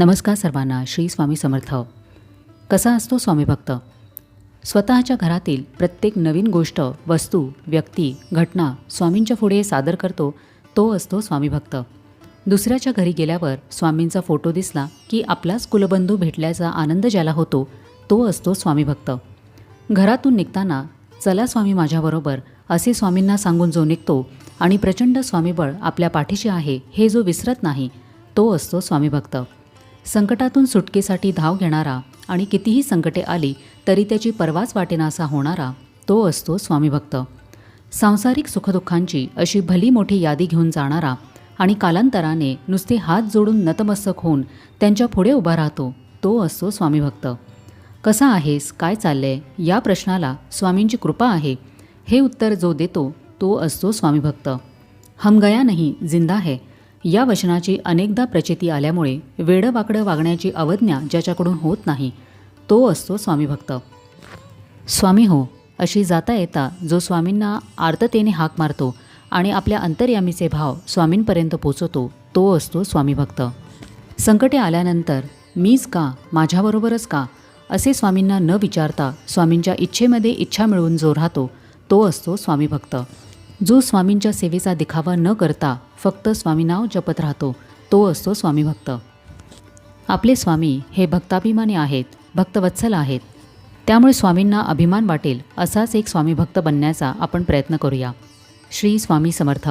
नमस्कार सर्वांना श्री स्वामी समर्थ. कसा असतो स्वामी भक्त? स्वतःच्या घरातील प्रत्येक नवीन गोष्ट वस्तू व्यक्ती घटना स्वामींच्या पुढे सादर करतो तो असतो स्वामी भक्त. दुसऱ्याच्या घरी गेल्यावर स्वामींचा फोटो दिसला की आपलाच कुलबंधू भेटल्याचा आनंद ज्याला होतो तो असतो स्वामी भक्त. घरातून निघताना चला स्वामी माझ्याबरोबर असे स्वामींना सांगून जो निघतो आणि प्रचंड स्वामीबळ आपल्या पाठीशी आहे हे जो विसरत नाही तो असतो स्वामी भक्त. संकटातून सुटकेसाठी धाव घेणारा आणि कितीही संकटे आली तरी त्याची पर्वाच वाटेनासा होणारा तो असतो स्वामी भक्त सांसारिक सुखदुःखांची अशी भली मोठी यादी घेऊन जाणारा आणि कालांतराने नुसते हात जोडून नतमस्तक होऊन त्यांच्या पुढे उभा राहतो तो असतो स्वामी भक्त कसा आहेस? काय चाललंय? या प्रश्नाला स्वामींची कृपा आहे. हे उत्तर जो देतो तो असतो स्वामी भक्त हम गया नाही जिंदा है. या वचनाची अनेकदा प्रचिती आल्यामुळे वेडं वागण्याची अवज्ञा ज्याच्याकडून होत नाही तो असतो स्वामीभक्त. स्वामी हो अशी जाता येता जो स्वामींना आर्ततेने हाक मारतो आणि आपल्या अंतर्यामीचे भाव स्वामींपर्यंत पोचवतो तो असतो स्वामीभक्त. संकटे आल्यानंतर मीच का? माझ्याबरोबरच का? असे स्वामींना न विचारता स्वामींच्या इच्छेमध्ये इच्छा मिळवून जो राहतो तो असतो स्वामीभक्त. जो स्वामींच्या सेवेचा दिखावा न करता फक्त स्वामीनाव जपत राहतो तो असतो स्वामीभक्त आपले स्वामी हे भक्ताभिमानी आहेत भक्तवत्सल आहेत. त्यामुळे स्वामींना अभिमान वाटेल असाच एक स्वामीभक्त बनण्याचा आपण प्रयत्न करूया. श्री स्वामी समर्थ.